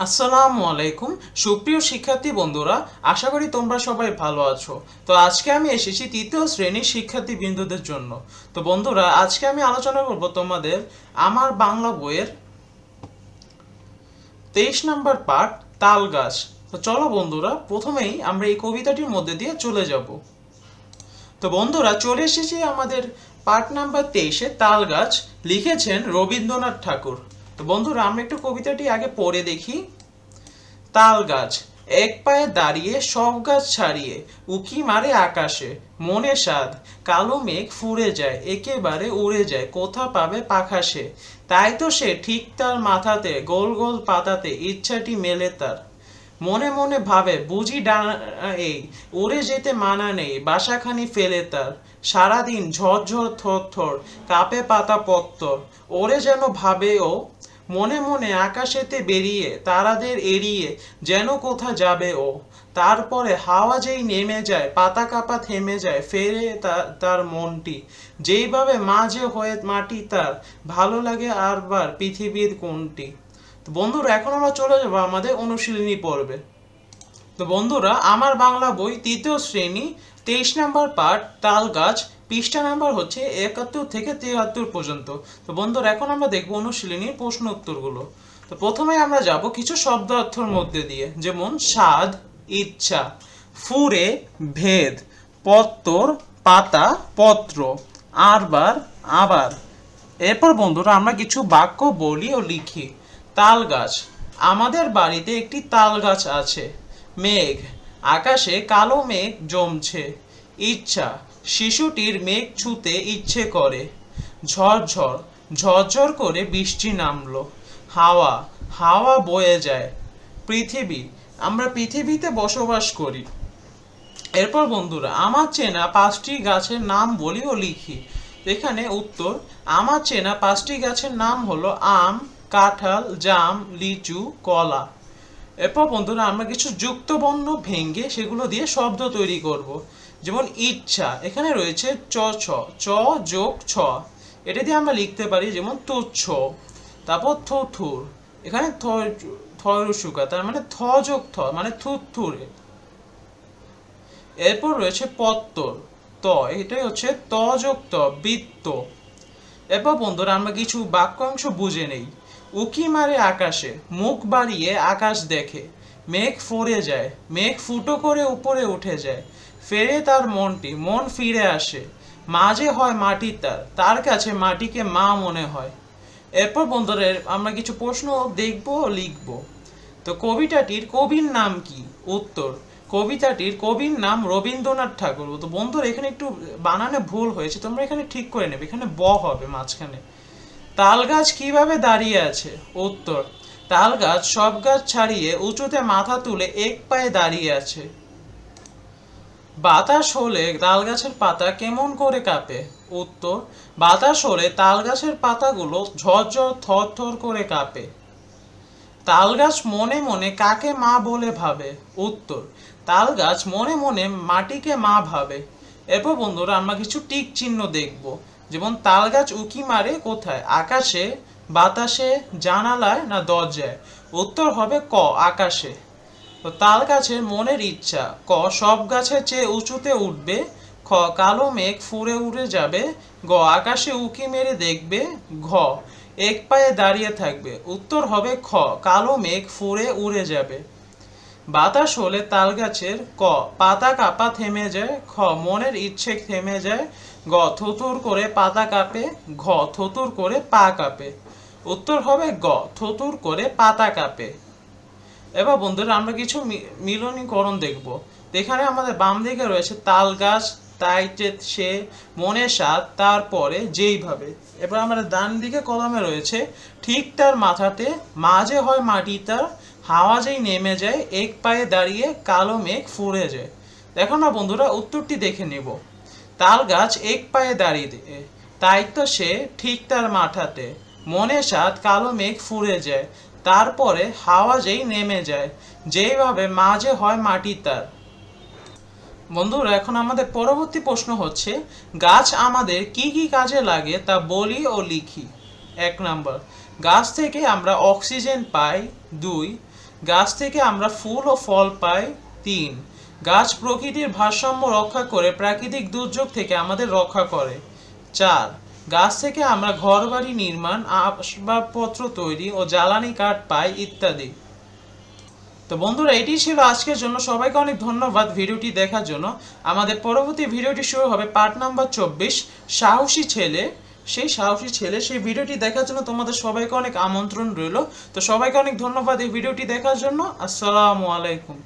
আসসালামু আলাইকুম। সুপ্রিয় শিক্ষার্থী বন্ধুরা, আশা করি তোমরা সবাই ভালো আছো। তো আজকে আমি এসেছি তৃতীয় শ্রেণির শিক্ষার্থী বিন্দুদের জন্য। তো বন্ধুরা, আজকে আমি আলোচনা করব তোমাদের আমার বাংলা বইয়ের তেইশ নম্বর পাঠ, তাল গাছ। তো চলো বন্ধুরা, প্রথমেই আমরা এই কবিতাটির মধ্যে দিয়ে চলে যাব। তো বন্ধুরা, চলে এসেছি আমাদের পার্ট নাম্বার তেইশে, তাল গাছ, লিখেছেন রবীন্দ্রনাথ ঠাকুর। তো বন্ধুরা, আমরা একটু কবিতাটি আগে পড়ে দেখি। তাল গাছ, এক পায়ে দাঁড়িয়ে, সব গাছ ছাড়িয়ে, উকি মারে আকাশে, মনে সাদ কালো মেঘ ফুরে যায়, একেবারে উড়ে যায়, কোথা পাবে পাখাসে তাই তো সে ঠিক তার মাথাতে, গোল গোল পাতাতে, ইচ্ছাটি মেলে তার। মনে মনে ভাবে, বুঝি ডানা এই, উড়ে যেতে মানা নেই, বাসাখানি ফেলে তার। সারাদিন ঝরঝর থর থর কাপে পাতা পত্তর, ওরে যেন ভাবে ও মনে মনে আকাশেতে বেরিয়ে, তারাদের এড়িয়ে যেন কোথা যাবে ও। তারপরে হাওয়া যেই নেমে যায়, পাতা কাপা থেমে যায়, ফেরে তার মনটি। যেইভাবে মাঝে হয়ে মাটি তার, ভালো লাগে আরবার পৃথিবীর কোনটি। তো বন্ধুরা, এখন আমরা চলে যাব আমাদের অনুশীলনী পর্বে। তো বন্ধুরা, আমার বাংলা বই তৃতীয় শ্রেণি, তেইশ নাম্বার পাঠ, তাল গাছ পৃষ্ঠা নাম্বার হচ্ছে একাত্তর থেকে তিয়াত্তর পর্যন্ত। তো বন্ধুরা, এখন আমরা দেখব অনুশীলনীর প্রশ্ন উত্তরগুলো। তো প্রথমে আমরা যাব কিছু শব্দ অর্থের মধ্যে দিয়ে, যেমন স্বাদ, ইচ্ছা, ফুরে, ভেদ, পত্তর, পাতা, পত্র, আরবার, আবার। এরপর বন্ধুরা, আমরা কিছু বাক্য বলি ও লিখি। তাল গাছ আমাদের বাড়িতে একটি তাল গাছ আছে। মেঘ, আকাশে কালো মেঘ জমছে। ইচ্ছা শিশুটির মেঘ ছুতে ইচ্ছে করে। ঝরঝর ঝরঝর করে বৃষ্টি নামলো। হাওয়া হাওয়া বয়ে যায়। পৃথিবী, আমরা পৃথিবীতে বসবাস করি। এরপর বন্ধুরা, আমার চেনা পাঁচটি গাছের নাম বলি ও লিখি। এখানে উত্তর, আমার চেনা পাঁচটি গাছের নাম হলো আম, কাঁঠাল, জাম, লিচু, কলা। এরপর বন্ধুরা, আমরা কিছু যুক্ত বর্ণ ভেঙ্গে সেগুলো দিয়ে শব্দ তৈরি করব। যেমন ইচ্ছা, এখানে রয়েছে চ, ছ। চ যোগ ছ। এটা দিয়ে আমরা লিখতে পারি যেমন তুচ্ছ। তারপর থুথুর। এখানে থ থয়রুসুকা তার মানে থ যোগ থ মানে থুথুরে। এরপর রয়েছে পত্তর ত এটাই হচ্ছে ত যোগ ত, বৃত্ত। এরপর বন্ধুরা, আমরা কিছু বাক্যাংশ বুঝে নেই। উকি মারে আকাশে, মুখ বাড়িয়ে আকাশ দেখে। মেঘ ফরে যায়, মেঘ ফুটো করে উপরে উঠে যায়। ফেরে তার মনটি, মন ফিরে আসে। মাঝে হয় মাটি তার তার কাছে মাটিকে মা মনে হয়। এরপর বন্ধুরা, আমরা কিছু প্রশ্ন দেখব, লিখব। তো কবিতাটির কবির নাম কি? উত্তর, কবিতাটির কবির নাম রবীন্দ্রনাথ ঠাকুর। তো বন্ধুরা, এখানে একটু বানানে ভুল হয়েছে, তোমরা এখানে ঠিক করে নেবে। এখানে ব হবে মাঝখানে। তাল গাছ কীভাবে দাঁড়িয়ে আছে? উত্তর, তাল গাছ সব গাছ ছাড়িয়ে উঁচুতে মাথা তুলে এক পায়ে দাঁড়িয়ে আছে। বাতাস হলে তাল গাছের পাতা কেমন করে কাঁপে? উত্তর, বাতাস হলে তাল গাছের পাতাগুলো ঝরঝর থর থর করে কাঁপে। তাল গাছ মনে মনে কাকে মা বলে ভাবে? উত্তর তাল গাছ মনে মনে মাটিকে মা ভাবে। এরপর বন্ধুরা আমরা কিছু টিক চিহ্ন দেখব। যেমন তাল গাছ উকি মারে কোথায়? আকাশে, বাতাসে, জানালায় না দরজায়? উত্তর হবে ক, আকাশে। তো তাল গাছের মনের ইচ্ছা। ক, সব গাছের চেয়ে উঁচুতে উঠবে। খ, কালো মেঘ ফুরে উড়ে যাবে। গ, আকাশে উকি মেরে দেখবে। ঘ, এক পায়ে দাঁড়িয়ে থাকবে। উত্তর হবে খ, কালো মেঘ ফুরে উড়ে যাবে। বাতাস হলে তাল গাছের। ক, পাতা কাপা থেমে যায়। খ, মনের ইচ্ছে থেমে যায়। গ, থুতুর করে পাতা কাঁপে। ঘ, থুতুর করে পা কাঁপে। উত্তর হবে গ, থুতুর করে পাতা কাঁপে। এবার বন্ধুরা আমরা কিছু মিলনীকরণ দেখব। এখানে আমাদের বাম দিকে রয়েছে তাল গাছ তাইতে সে মনে স্বাদ তারপরে যেইভাবে। এবার আমাদের ডান দিকে কলমে রয়েছে, ঠিক তার মাথাতে মাঝে হয় মাটি, তার হাওয়া যেই নেমে যায়, এক পায়ে দাঁড়িয়ে কালো মেঘ ফুরে যায়। দেখো না বন্ধুরা, উত্তরটি দেখে নেব। তাল গাছ এক পায়ে দাঁড়িয়ে তাই তো সে ঠিক তার মাথাতে মনে সাত, কালো মেঘ ফুরে যায়। তারপরে হাওয়া যেই নেমে যায়, যেইভাবে মাঝে হয় মাটি তার। বন্ধুরা, এখন আমাদের পরবর্তী প্রশ্ন হচ্ছে, গাছ আমাদের কি কি কাজে লাগে তা বলি ও লিখি। এক নাম্বার, গাছ থেকে আমরা অক্সিজেন পাই, দুই, গাছ থেকে আমরা ফুল ও ফল পাই, তিন, গাছ প্রকৃতির ভারসাম্য রক্ষা করে প্রাকৃতিক দুর্যোগ থেকে আমাদের রক্ষা করে। চার গাছ থেকে আমরা ঘরবাড়ি নির্মাণ, আসবাবপত্র তৈরি ও জ্বালানি কাঠ পাই ইত্যাদি। তো বন্ধুরা, এটি ছিল আজকের জন্য। সবাইকে অনেক ধন্যবাদ ভিডিওটি দেখার জন্য। আমাদের পরবর্তী ভিডিওটি শুরু হবে পার্ট নাম্বার চব্বিশ, সাহসী ছেলে। সেই সাহসী ছেলে, সেই ভিডিওটি দেখার জন্য তোমাদের সবাইকে অনেক আমন্ত্রণ রইল। তো সবাইকে অনেক ধন্যবাদ এই ভিডিওটি দেখার জন্য। আসসালামু আলাইকুম।